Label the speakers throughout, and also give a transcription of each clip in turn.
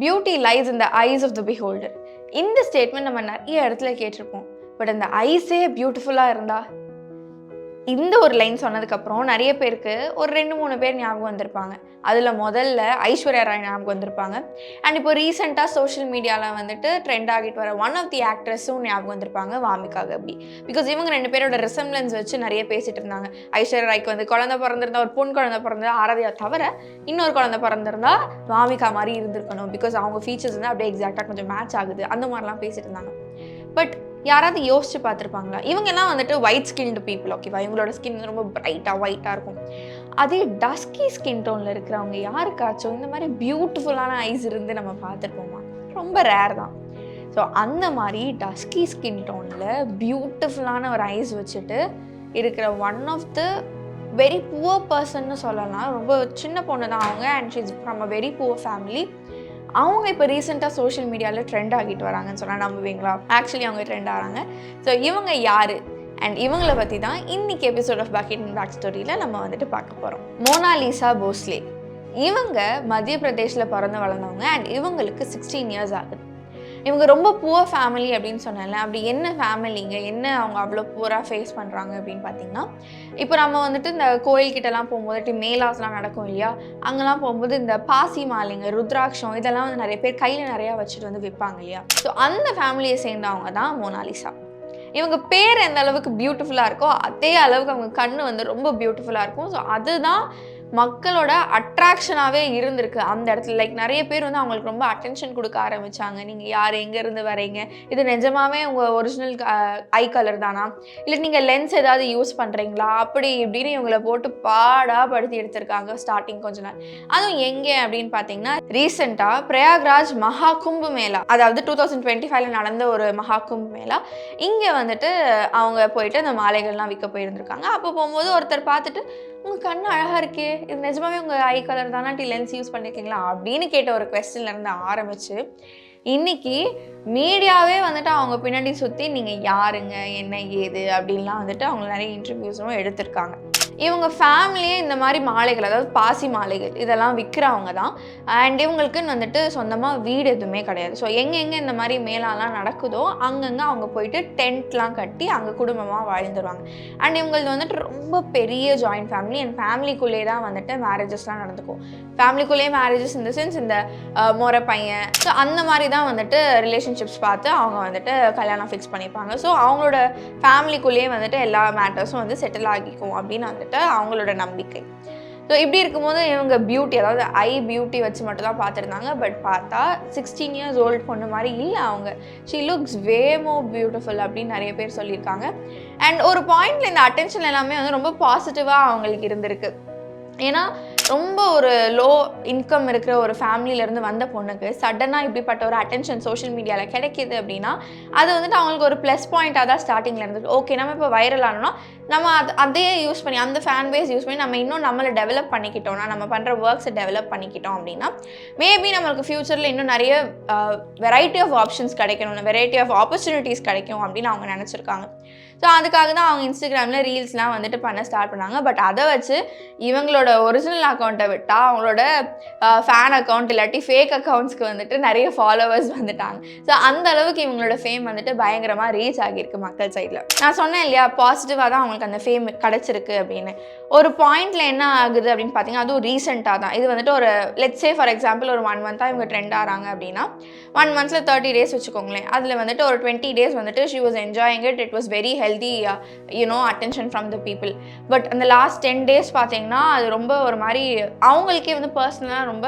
Speaker 1: Beauty lies in the eyes of the beholder இந்த statement நம்ம நிறைய இடத்துல கேட்டிருப்போம். பட் அந்த ஐஸே பியூட்டிஃபுல்லாக இருந்தால் இந்த ஒரு லைன் சொன்னதுக்கப்புறம் நிறைய பேருக்கு ஒரு ரெண்டு மூணு பேர் ஞாபகம் வந்திருப்பாங்க. அதில் முதல்ல ஐஸ்வர்யா ராய் ஞாபகம் வந்திருப்பாங்க. அண்ட் இப்போ ரீசெண்டாக சோஷியல் மீடியாவில் வந்துட்டு ட்ரெண்ட் ஆகிட்டு வர ஒன் ஆஃப் தி ஆக்ட்ரஸும் ஞாபகம் வந்திருப்பாங்க வாமிக்காக அப்படி பிகாஸ் இவங்க ரெண்டு பேரோட ரிசம்லன்ஸ் வச்சு நிறைய பேசிட்டு இருந்தாங்க. ஐஸ்வர்யா ராய்க்கு வந்து குழந்தை பிறந்திருந்தா ஒரு பொன் குழந்தை பிறந்தா ஆராதியா தவிர இன்னொரு குழந்தை பிறந்திருந்தா வாமிகா மாதிரி இருந்திருக்கணும். பிகாஸ் அவங்க ஃபீச்சர்ஸ் வந்து அப்படியே எக்ஸாக்டாக கொஞ்சம் மேட்ச் ஆகுது. அந்த மாதிரிலாம் பேசிட்டு இருந்தாங்க. பட் யாராவது யோசிச்சு பார்த்துருப்பாங்களா? இவங்கெல்லாம் வந்துட்டு ஒயிட் ஸ்கின்டு பீப்புள் ஓகேவா இவங்களோட ஸ்கின் ரொம்ப பிரைட்டாக ஒயிட்டாக இருக்கும். அதே டஸ்கி ஸ்கின் டோனில் இருக்கிறவங்க யாருக்காச்சும் இந்த மாதிரி பியூட்டிஃபுல்லான ஐஸ் இருந்து நம்ம பார்த்துருப்போமா? ரொம்ப ரேர் தான். ஸோ அந்த மாதிரி டஸ்கி ஸ்கின் டோனில் பியூட்டிஃபுல்லான ஒரு ஐஸ் வச்சுட்டு இருக்கிற one of the very poor பர்சன்னு சொல்லலாம். ரொம்ப சின்ன பொண்ணு தான் அவங்க and she's from a very poor family அவங்க இப்போ ரீசெண்டாக சோஷியல் மீடியாவில் ட்ரெண்ட் ஆகிட்டு வராங்கன்னு சொன்னால் நம்புவீங்களா? ஆக்சுவலி அவங்க ட்ரெண்ட் ஆகிறாங்க ஸோ இவங்க யார்? அண்ட் இவங்கள பற்றி தான் இன்னைக்கு episode of bucket and back ஸ்டோரியில் நம்ம வந்துட்டு பார்க்க போகிறோம் மோனாலிசா போஸ்லே இவங்க மத்திய பிரதேஷில் பிறந்து வளர்ந்தவங்க. அண்ட் இவங்களுக்கு சிக்ஸ்டீன் இயர்ஸ் ஆகுது. இவங்க ரொம்ப புவர் ஃபேமிலி அப்படின்னு சொன்னேன்ல அப்படி என்ன ஃபேமிலிங்க என்ன அவங்க அவ்வளோ புவராக ஃபேஸ் பண்ணுறாங்க அப்படின்னு பார்த்தீங்கன்னா இப்போ நம்ம வந்துட்டு இந்த கோயில்கிட்டலாம் போகும்போது மேலாஸ்லாம் நடக்கும் இல்லையா? அங்கெல்லாம் போகும்போது இந்த பாசி மாலைங்க ருத்ராட்சம் இதெல்லாம் வந்து நிறைய பேர் கையில் நிறையா வச்சுட்டு வந்து விற்பாங்க இல்லையா? ஸோ அந்த ஃபேமிலியை சேர்ந்தவங்க தான் மோனாலிசா இவங்க பேர் எந்த அளவுக்கு பியூட்டிஃபுல்லாக இருக்கோ அதே அளவுக்கு அவங்க கண் வந்து ரொம்ப பியூட்டிஃபுல்லாக இருக்கும். ஸோ அதுதான் மக்களோட அட்ராக்ஷனாகவே இருந்திருக்கு. அந்த இடத்துல லைக் நிறைய பேர் வந்து அவங்களுக்கு ரொம்ப அட்டென்ஷன் கொடுக்க ஆரம்பிச்சாங்க. நீங்கள் யார்? எங்கேருந்து வரீங்க இது நிஜமாவே உங்கள் ஒரிஜினல் ஐ கலர் தானா? இல்லை நீங்கள் லென்ஸ் ஏதாவது யூஸ் பண்ணுறீங்களா அப்படி இப்படின்னு இவங்களை போட்டு பாடாக படுத்தி எடுத்திருக்காங்க ஸ்டார்டிங் கொஞ்ச நாள். அதுவும் எங்கே அப்படின்னு பார்த்தீங்கன்னா ரீசெண்டாக பிரயாக்ராஜ் மகா கும்பு மேளா அதாவது டூ தௌசண்ட் டுவெண்ட்டி ஃபைவ்ல நடந்த ஒரு மகா கும்பு மேளா இங்கே வந்துட்டு அவங்க போயிட்டு அந்த மாலைகள்லாம் விற்க போயிருந்திருக்காங்க. அப்போ போகும்போது ஒருத்தர் பார்த்துட்டு உங்கள் கண் அழகாக இருக்கே. இது நிஜமாவே உங்கள் ஐ கலர் தானா? டி லென்ஸ் யூஸ் பண்ணியிருக்கீங்களா அப்படின்னு கேட்ட ஒரு கொஸ்டின்லேருந்து ஆரம்பிச்சு இன்னைக்கு மீடியாவே வந்துட்டு அவங்க பின்னாடி சுற்றி நீங்கள் யாருங்க? என்ன ஏது? அப்படின்லாம் வந்துட்டு அவங்க நிறைய இன்டர்வியூஸும் எடுத்திருக்காங்க. இவங்க ஃபேமிலியே இந்த மாதிரி மாலைகள் அதாவது பாசி மாலைகள் இதெல்லாம் விற்கிறவங்க தான். அண்ட் இவங்களுக்குன்னு வந்துட்டு சொந்தமாக வீடு எதுவுமே கிடையாது. ஸோ எங்கெங்கே இந்த மாதிரி மேலாலாம் நடக்குதோ அங்கங்கே அவங்க போயிட்டு டென்ட்லாம் கட்டி அங்கே குடும்பமாக வாழ்ந்துருவாங்க. அண்ட் இவங்களது வந்துட்டு ரொம்ப பெரிய ஜாயிண்ட் ஃபேமிலி அண்ட் ஃபேமிலிக்குள்ளே தான் வந்துட்டு மேரேஜஸ்லாம் நடந்துக்கும். ஃபேமிலிக்குள்ளேயே மேரேஜஸ் இந்த சென்ஸ் இந்த முறை பையன். ஸோ அந்த மாதிரி தான் வந்துட்டு ரிலேஷன்ஷிப்ஸ் பார்த்து அவங்க வந்துட்டு கல்யாணம் ஃபிக்ஸ் பண்ணிப்பாங்க. ஸோ அவங்களோட ஃபேமிலிக்குள்ளேயே வந்துட்டு எல்லா மேட்டர்ஸும் வந்து செட்டில் ஆகிக்கும் அப்படின்னு வந்துட்டு அவங்களோட நம்பிக்கை. ஸோ இப்படி இருக்கும்போது இவங்க பியூட்டி அதாவது ஐ பியூட்டி வச்சு மட்டும் தான் பார்த்துருந்தாங்க. பட் பார்த்தா சிக்ஸ்டீன் இயர்ஸ் ஓல்டு பொண்ணு மாதிரி இல்லை அவங்க. ஷீ லுக்ஸ் வே மோ பியூட்டிஃபுல் அப்படின்னு நிறைய பேர் சொல்லியிருக்காங்க. அண்ட் ஒரு பாயிண்ட்ல இந்த அட்டென்ஷன் எல்லாமே வந்து ரொம்ப பாசிட்டிவாக அவங்களுக்கு இருந்திருக்கு. ஏன்னா ரொம்ப ஒரு லோ இன்கம் இருக்கிற ஒரு ஃபேமிலியிலேருந்து வந்த பொண்ணுக்கு சடனாக இப்படிப்பட்ட ஒரு அட்டென்ஷன் சோஷியல் மீடியாவில் கிடைக்கிது அப்படின்னா அது வந்துட்டு அவங்களுக்கு ஒரு ப்ளஸ் பாயிண்ட்டாக தான் ஸ்டார்டிங்கில் இருந்துச்சு. ஓகே நம்ம இப்போ வைரல் ஆனோம்னா நம்ம அது அதையே யூஸ் பண்ணி அந்த ஃபேன் பேஸ் யூஸ் பண்ணி நம்ம இன்னும் நம்மளை டெவலப் பண்ணிக்கிட்டோம்னா நம்ம பண்ணுற ஒர்க்ஸை டெவலப் பண்ணிக்கிட்டோம் அப்படின்னா மேபி நம்மளுக்கு ஃப்யூச்சரில் இன்னும் நிறைய வெரைட்டி ஆஃப் ஆப்ஷன்ஸ் கிடைக்கணும் வெரைட்டி ஆஃப் ஆப்பர்ச்சுனிட்டிஸ் கிடைக்கும் அப்படின்னு அவங்க நினச்சிருக்காங்க. ஸோ அதுக்காக தான் அவங்க இன்ஸ்டாகிராமில் ரீல்ஸ்லாம் வந்துட்டு பண்ண ஸ்டார்ட் பண்ணாங்க. பட் அதை வச்சு இவங்களோட ஒரிஜினல் அக்கௌண்ட்டை விட்டால் அவங்களோட ஃபேன் அக்கௌண்ட் இல்லாட்டி ஃபேக் அக்கௌண்ட்ஸ்க்கு வந்துட்டு நிறைய ஃபாலோவர்ஸ் வந்துட்டாங்க. ஸோ அந்த அளவுக்கு இவங்களோட ஃபேம் வந்துட்டு பயங்கரமாக ரீச் ஆகியிருக்கு மக்கள் சைடில் நான் சொன்னேன் இல்லையா பாசிட்டிவாக தான் அவங்களுக்கு அந்த ஃபேம் கிடச்சிருக்கு அப்படின்னு. ஒரு பாயிண்டில் என்ன ஆகுது அப்படின்னு பார்த்தீங்கன்னா அதுவும் ரீசெண்டாக தான். இது வந்துட்டு ஒரு லெட்ஸ் சே ஃபார் எக்ஸாம்பிள் ஒரு ஒன் மந்த்தாக இவங்க ட்ரெண்ட் ஆகிறாங்க அப்படின்னா ஒன் மந்த்ஸில் தேர்ட்டி டேஸ் வச்சுக்கோங்களேன். அதில் வந்துட்டு ஒரு டுவெண்ட்டி டேஸ் வந்துட்டு she was enjoying it it was very healthy you know attention from the people but அந்த லாஸ்ட் டென் டேஸ் பார்த்தீங்கன்னா அது ரொம்ப ஒரு மாதிரி அவங்களுக்கே வந்து பர்சனலாக ரொம்ப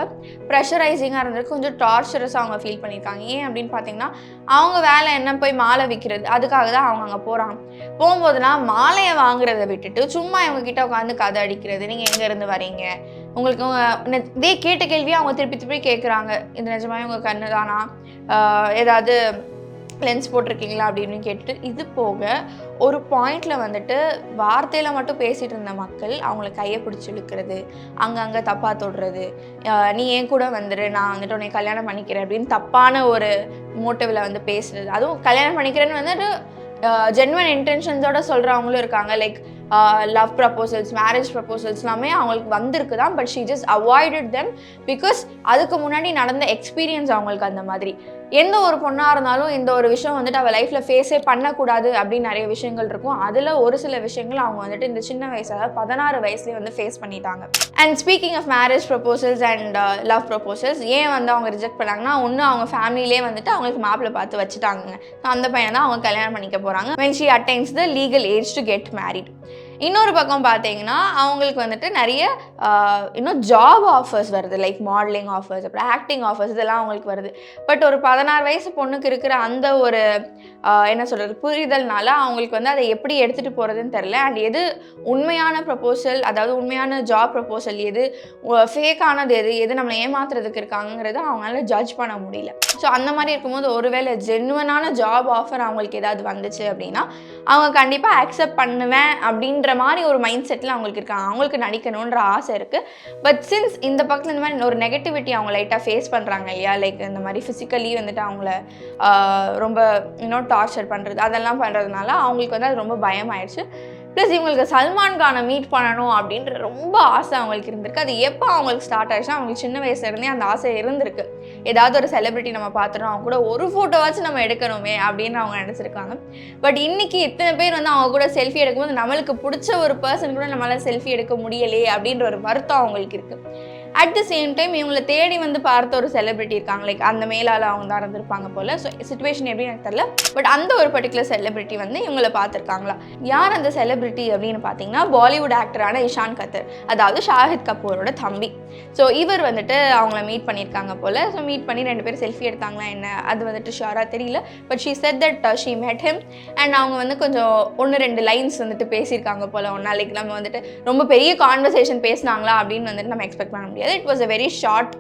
Speaker 1: ப்ரெஷரைசிங்காக இருந்திருக்கு. கொஞ்சம் டார்ச்சரஸாக அவங்க ஃபீல் பண்ணியிருக்காங்க. ஏன் அப்படின்னு பார்த்தீங்கன்னா அவங்க வேலை என்ன போய் மாலை விற்கிறது அதுக்காக தான் அவங்க அங்கே போகிறாங்க போகும்போதெல்லாம் மாலையை வாங்குறத விட்டுட்டு சும்மா இவங்க கிட்ட உட்காந்து கதை அடிக்கிறது நீங்கள் எங்கேருந்து வரீங்க? உங்களுக்கு நெ- இதே கேட்ட கேள்வியை அவங்க திருப்பி திருப்பி கேட்குறாங்க இது நிஜமாவே உங்கள் கண்ணு தானா ஏதாவது லென்ஸ் போட்டிருக்கீங்களா அப்படின்னு கேட்டுட்டு இது போக ஒரு பாயிண்ட்ல வந்துட்டு வார்த்தையில மட்டும் பேசிட்டு இருந்த மக்கள் அவங்கள கையை பிடிச்சி இழுக்கிறது அங்கங்கே தப்பா தொடுறது நீ ஏன் கூட வந்துரு நான் வந்துட்டு உன்னை கல்யாணம் பண்ணிக்கிறேன் அப்படின்னு தப்பான ஒரு மோட்டிவ்ல வந்து பேசுறது. அதுவும் கல்யாணம் பண்ணிக்கிறேன்னு வந்துட்டு ஜென்வன் இன்டென்ஷன்ஸோட சொல்கிறவங்களும் இருக்காங்க. Like love proposals marriage proposals எல்லாமே அவங்களுக்கு வந்திருக்கு தான் but she just avoided them because அதுக்கு முன்னாடி நடந்த எக்ஸ்பீரியன்ஸ் அவங்களுக்கு அந்த மாதிரி. எந்த ஒரு பொண்ணாக இருந்தாலும் இந்த ஒரு விஷயம் வந்துட்டு அவள் லைஃப்பில் ஃபேஸே பண்ணக்கூடாது அப்படின்னு நிறைய விஷயங்கள் இருக்கும். அதில் ஒரு சில விஷயங்கள் அவங்க வந்துட்டு இந்த சின்ன வயசு அதாவது பதினாறு வயசுலேயே வந்து ஃபேஸ் பண்ணிட்டாங்க. And speaking of marriage proposals and love proposals ஏன் வந்து அவங்க ரிஜெக்ட் பண்ணாங்கன்னா ஒன்று அவங்க ஃபேமிலியிலே வந்துட்டு அவங்களுக்கு மாப்பிள்ளை பார்த்து வச்சுட்டாங்க ஸோ அந்த பையனை தான் அவங்க கல்யாணம் பண்ணிக்க போகிறாங்க when she attains the legal age to get married இன்னொரு பக்கம் பார்த்தீங்கன்னா அவங்களுக்கு வந்துட்டு நிறைய இன்னும் ஜாப் ஆஃபர்ஸ் வருது. லைக் மாடலிங் ஆஃபர்ஸ் அப்புறம் ஆக்டிங் ஆஃபர்ஸ் இதெல்லாம் அவங்களுக்கு வருது. பட் ஒரு பதினாறு வயசு பொண்ணுக்கு இருக்கிற அந்த ஒரு என்ன சொல்கிறது புரிதல்னால அவங்களுக்கு வந்து அதை எப்படி எடுத்துகிட்டு போகிறதுன்னு தெரில அண்ட் எது உண்மையான ப்ரப்போசல் அதாவது உண்மையான ஜாப் ப்ரப்போசல் எது ஃபேக்கானது எது எது நம்மளை ஏமாத்துறதுக்கு இருக்காங்கிறது அவங்களால ஜட்ஜ் பண்ண முடியல. ஸோ அந்த மாதிரி இருக்கும்போது ஒருவேளை ஜென்வனான ஜாப் ஆஃபர் அவங்களுக்கு ஏதாவது வந்துச்சு அப்படின்னா அவங்க கண்டிப்பாக அக்செப்ட் பண்ணுவேன் அப்படின்ற மாதிரி ஒரு மைண்ட் செட்டில் அவங்களுக்கு இருக்காங்க. அவங்களுக்கு நடிக்கணுன்ற ஆசை இருக்குது பட் சின்ஸ் இந்த பக்கத்தில் இந்த மாதிரி ஒரு நெகட்டிவிட்டி அவங்க லைட்டாக ஃபேஸ் பண்ணுறாங்க இல்லையா? லைக் இந்த மாதிரி ஃபிசிக்கலி வந்துட்டு அவங்கள ரொம்ப இன்னும் டார்ச்சர் பண்ணுறது அதெல்லாம் பண்ணுறதுனால அவங்களுக்கு வந்து அது ரொம்ப பயமாயிடுச்சு ப்ளஸ் இவங்களுக்கு சல்மான் கானை மீட் பண்ணணும் அப்படின்ற ரொம்ப ஆசை அவங்களுக்கு இருந்திருக்கு. அது எப்போ அவங்களுக்கு ஸ்டார்ட் ஆயிடுச்சுன்னா அவங்களுக்கு சின்ன வயசுலேருந்தே அந்த ஆசை இருந்திருக்கு. ஏதாவது ஒரு செலிபிரிட்டி நம்ம பார்த்துட்டோம் அவங்க கூட ஒரு ஃபோட்டோவாச்சும் நம்ம எடுக்கணுமே அப்படின்னு அவங்க நினச்சிருக்காங்க. பட் இன்னைக்கு இத்தனை பேர் வந்து அவங்க கூட செல்ஃபி எடுக்கும்போது நம்மளுக்கு பிடிச்ச ஒரு பர்சன் கூட நம்மளால் செல்ஃபி எடுக்க முடியலையே அப்படின்ற ஒரு வருத்தம் அவங்களுக்கு இருக்குது அட் த சேம் டைம் இவங்களை தேடி வந்து பார்த்த ஒரு செலிபிரிட்டி இருக்காங்க. லைக் அந்த மேலால் அவங்க தான் இருந்திருப்பாங்க போல். ஸோ சுச்சுவேஷன் எப்படி எனக்கு தெரியல. பட் அந்த ஒரு பர்டிகுலர் செலிபிரிட்டி வந்து இவங்களை பார்த்துருக்காங்களா? யார் அந்த செலிபிரிட்டி அப்படின்னு பார்த்தீங்கன்னா பாலிவுட் ஆக்டரான இஷான் கத்தர். அதாவது ஷாஹித் கபூரோட தம்பி. ஸோ இவர் வந்துட்டு அவங்கள மீட் பண்ணியிருக்காங்க போல். ஸோ மீட் பண்ணி ரெண்டு பேரும் செல்ஃபி எடுத்தாங்களா என்ன? அது வந்துட்டு ஷுவராக தெரியல. But she said that she met him and அவங்க வந்து கொஞ்சம் ஒன்று ரெண்டு லைன்ஸ் வந்துட்டு பேசியிருக்காங்க போல். ஒன்றா லைக் நம்ம வந்துட்டு ரொம்ப பெரிய கான்வர்சேஷன் பேசினாங்களா அப்படின்னு வந்துட்டு நம்ம எக்ஸ்பெக்ட் பண்ண முடியாது. It was a very short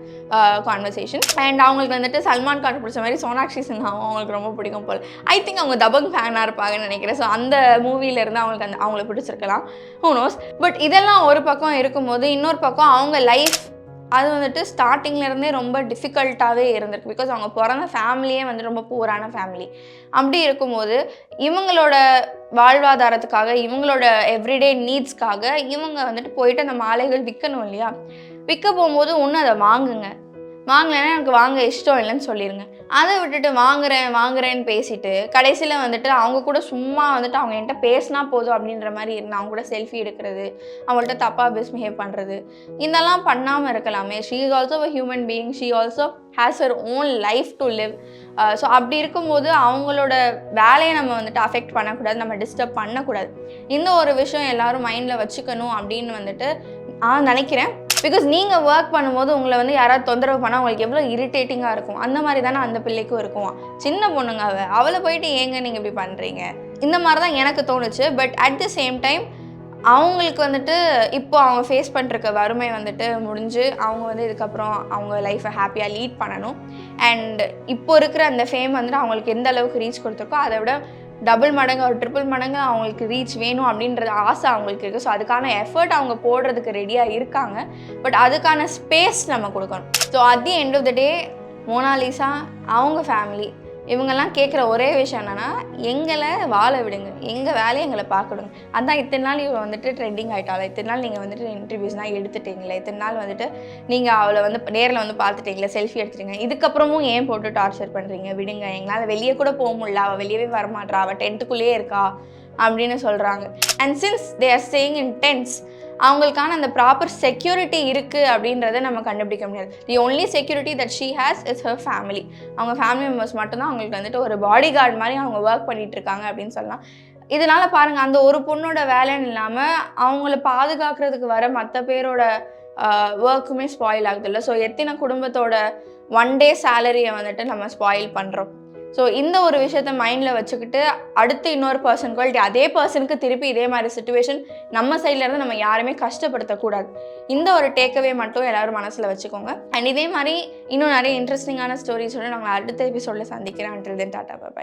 Speaker 1: conversation and அவங்களுக்கு வந்துட்டு சல்மான் கான் பிடிச்ச மாதிரி சோனாக்ஷி சின்ஹாவும் அவங்களுக்கு ரொம்ப பிடிக்கும் போல். ஐ திங்க் அவங்க தபங் ஃபேனாக இருப்பாங்கன்னு நினைக்கிறேன். ஸோ அந்த மூவில இருந்து அவங்களுக்கு அந்த அவங்கள பிடிச்சிருக்கலாம். ஹூ நோஸ் பட் இதெல்லாம் ஒரு பக்கம் இருக்கும்போது இன்னொரு பக்கம் அவங்க லைஃப் அது வந்துட்டு ஸ்டார்டிங்ல இருந்தே ரொம்ப டிஃபிகல்ட்டாகவே இருந்திருக்கு. பிகாஸ் அவங்க பிறந்த ஃபேமிலியே வந்து ரொம்ப பூரான ஃபேமிலி அப்படி இருக்கும்போது இவங்களோட வாழ்வாதாரத்துக்காக இவங்களோட எவ்ரிடே நீட்ஸ்க்காக இவங்க வந்துட்டு போயிட்டு அந்த மாலைகள் விற்கணும் இல்லையா? விற்க போகும்போது ஒன்று அதை வாங்குங்க. வாங்கலைன்னா எனக்கு வாங்க இஷ்டம் இல்லைன்னு சொல்லிடுங்க அதை விட்டுட்டு வாங்குறேன் வாங்குறேன்னு பேசிட்டு கடைசியில் வந்துட்டு அவங்க கூட சும்மா வந்துட்டு அவங்க என்கிட்ட பேசினா போதும் அப்படின்ற மாதிரி இருந்தால் அவங்க கூட செல்ஃபி எடுக்கிறது அவங்கள்ட்ட தப்பாக மிஸ்பிஹேவ் பண்ணுறது இதெல்லாம் பண்ணாமல் இருக்கலாமே. She is also a human being she also has her own life to live so அப்படி இருக்கும்போது அவங்களோட வேலையை நம்ம வந்துட்டு அஃபெக்ட் பண்ணக்கூடாது நம்ம டிஸ்டர்ப் பண்ணக்கூடாது. இந்த ஒரு விஷயம் எல்லாரும் மைண்டில் வச்சுக்கணும் அப்படின்னு வந்துட்டு நான் நினைக்கிறேன். பிகாஸ் நீங்கள் ஒர்க் பண்ணும்போது உங்களை வந்து யாராவது தொந்தரவு பண்ணால் உங்களுக்கு எவ்வளோ இரிட்டேட்டிங்காக இருக்கும். அந்த மாதிரி தானே அந்த பிள்ளைக்கும் இருக்கும் சின்ன பொண்ணுங்க அவள் அவளை போயிட்டு ஏங்க நீங்கள் இப்படி பண்ணுறீங்க இந்த மாதிரி தான் எனக்கு தோணுச்சு. But at the same time அவங்களுக்கு வந்துட்டு இப்போ அவங்க ஃபேஸ் பண்ணிருக்க வறுமை வந்துட்டு முடிஞ்சு அவங்க வந்து இதுக்கப்புறம் அவங்க லைஃப்பை ஹாப்பியாக லீட் பண்ணணும். அண்ட் இப்போ இருக்கிற அந்த ஃபேம் வந்துட்டு அவங்களுக்கு எந்த அளவுக்கு ரீச் கொடுத்துருக்கோ அதை விட டபுள் மடங்கு ஒரு ட்ரிபிள் மடங்கு அவங்களுக்கு ரீச் வேணும் அப்படின்றது ஆசை அவங்களுக்கு இருக்குது ஸோ அதுக்கான எஃபர்ட் அவங்க போடுறதுக்கு ரெடியாக இருக்காங்க. பட் அதுக்கான ஸ்பேஸ் நம்ம கொடுக்கணும். So at the end of the day Monalisa அவங்க ஃபேமிலி இவங்கெல்லாம் கேட்குற ஒரே விஷயம் என்னென்னா எங்களை வாழ விடுங்க. எங்கள் வேலையை எங்களை பார்க்கணுங்க அதான் இத்தனை நாள் இவள் வந்துட்டு ட்ரெண்டிங் ஆகிட்டாள் இத்தனை நாள் நீங்கள் வந்துட்டு இன்டர்வியூஸ்லாம் எடுத்துட்டீங்களே? இத்தனை நாள் வந்துட்டு நீங்கள் அவளை வந்து நேரில் வந்து பார்த்துட்டீங்களே செல்ஃபி எடுத்துட்டீங்க. இதுக்கப்புறமும் ஏன் போட்டு டார்ச்சர் பண்ணுறீங்க விடுங்க. எங்களால் வெளியே கூட போக முடியல. அவள் வெளியவே வரமாட்றா. அவள் டென்த்துக்குள்ளேயே இருக்கா அப்படின்னு சொல்கிறாங்க and since they are staying in tents அவங்களுக்கான அந்த ப்ராப்பர் செக்யூரிட்டி இருக்குது அப்படின்றத நம்ம கண்டுபிடிக்க முடியாது. The only security that she has is her family அவங்க ஃபேமிலி மெம்பர்ஸ் மட்டும்தான் அவங்களுக்கு வந்துட்டு ஒரு பாடி கார்டு மாதிரி அவங்க ஒர்க் பண்ணிகிட்டு இருக்காங்க அப்படின்னு சொல்லலாம். இதனால பாருங்கள் அந்த ஒரு பொண்ணோட வேலைன்னு இல்லாமல் அவங்கள பாதுகாக்கிறதுக்கு வர மற்ற பேரோட ஒர்க்குமே ஸ்பாயில் ஆகுது இல்லை. ஸோ எத்தனை குடும்பத்தோட ஒன் டே சேலரியை வந்துட்டு நம்ம ஸ்பாயில் பண்ணுறோம் ஸோ இந்த ஒரு விஷயத்த மைண்டில் வச்சுக்கிட்டு அடுத்து இன்னொரு பர்சன் குவாலிட்டி அதே பர்சனுக்கு திருப்பி இதே மாதிரி சுச்சுவேஷன் நம்ம சைட்லேருந்து நம்ம யாருமே கஷ்டப்படுத்தக்கூடாது. இந்த ஒரு டேக்அவே மட்டும் எல்லாரும் மனசில் வச்சுக்கோங்க. அண்ட் இதே மாதிரி இன்னும் நிறைய இன்ட்ரெஸ்டிங்கான ஸ்டோரிஸோடு நாங்கள் அடுத்த எபிசோடில் சந்திக்கிறேன். அன்றில் தென் டாட்டா பாய்